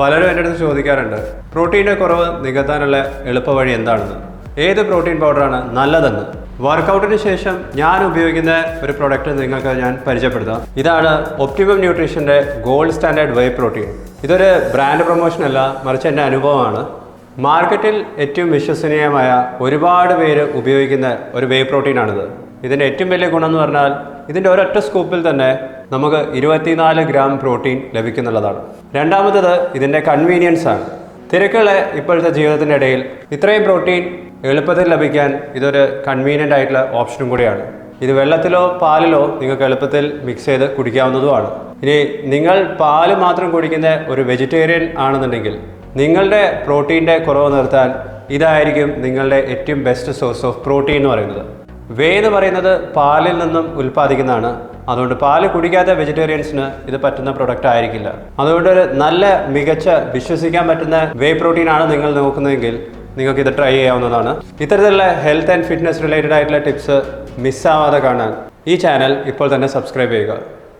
പലരും എന്റെ അടുത്ത് ചോദിക്കാറുണ്ട് പ്രോട്ടീന്റെ കുറവ് നികത്താനുള്ള എളുപ്പവഴി എന്താണെന്ന്? ഏത് പ്രോട്ടീൻ പൗഡറാണ് നല്ലതെന്ന്? വർക്കൗട്ടിന് ശേഷം ഞാൻ ഉപയോഗിക്കുന്ന ഒരു പ്രൊഡക്റ്റ് നിങ്ങൾക്ക് ഞാൻ പരിചയപ്പെടുത്താം. ഇതാണ് ഒപ്റ്റിമം ന്യൂട്രീഷന്റെ ഗോൾഡ് സ്റ്റാൻഡേർഡ് വേ പ്രോട്ടീൻ. ഇതൊരു ബ്രാൻഡ് പ്രൊമോഷൻ അല്ല മറിച്ച് എന്റെ അനുഭവമാണ്. മാർക്കറ്റിൽ ഏറ്റവും വിശ്വസനീയമായ ഒരുപാട് പേര് ഉപയോഗിക്കുന്ന ഒരു വേ പ്രോട്ടീനാണിത്. ഇതിന്റെ ഏറ്റവും വലിയ ഗുണം എന്ന് പറഞ്ഞാൽ ഇതിന്റെ ഒരൊറ്റ സ്കൂപ്പിൽ തന്നെ നമുക്ക് ഇരുപത്തിനാല് ഗ്രാം പ്രോട്ടീൻ ലഭിക്കുന്നുള്ളതാണ്. രണ്ടാമത്തത് ഇതിന്റെ കൺവീനിയൻസ് ആണ്. തിരക്കുള്ള ഇപ്പോഴത്തെ ജീവിതത്തിന്റെ ഇടയിൽ ഇത്രയും പ്രോട്ടീൻ എളുപ്പത്തിൽ ലഭിക്കാൻ ഇതൊരു കൺവീനിയന്റ് ആയിട്ടുള്ള ഓപ്ഷനും കൂടിയാണ്. ഇത് വെള്ളത്തിലോ പാലിലോ നിങ്ങൾക്ക് എളുപ്പത്തിൽ മിക്സ് ചെയ്ത് കുടിക്കാവുന്നതുമാണ്. ഇനി നിങ്ങൾ പാൽ മാത്രം കുടിക്കുന്ന ഒരു വെജിറ്റേറിയൻ ആണെന്നുണ്ടെങ്കിൽ നിങ്ങളുടെ പ്രോട്ടീന്റെ കുറവ് നിർത്താൻ ഇതായിരിക്കും നിങ്ങളുടെ ഏറ്റവും ബെസ്റ്റ് സോഴ്സ് ഓഫ് പ്രോട്ടീൻ എന്ന് പറയുന്നത്. വേ എന്ന് പറയുന്നത് പാലിൽ നിന്നും ഉൽപ്പാദിക്കുന്നതാണ് അതുകൊണ്ട് പാൽ കുടിക്കാത്ത വെജിറ്റേറിയൻസിന് ഇത് പറ്റുന്ന പ്രൊഡക്റ്റ് ആയിരിക്കില്ല. അതുകൊണ്ട് ഒരു നല്ല മികച്ച വിശ്വസിക്കാൻ പറ്റുന്ന വേ പ്രോട്ടീൻ ആണ് നിങ്ങൾ നോക്കുന്നതെങ്കിൽ നിങ്ങൾക്ക് ഇത് ട്രൈ ചെയ്യാവുന്നതാണ്. ഇത്തരത്തിലുള്ള ഹെൽത്ത് ആൻഡ് ഫിറ്റ്നസ് റിലേറ്റഡ് ആയിട്ടുള്ള ടിപ്സ് മിസ്സാവാതെ കാണാൻ ഈ ചാനൽ ഇപ്പോൾ തന്നെ സബ്സ്ക്രൈബ് ചെയ്യുക.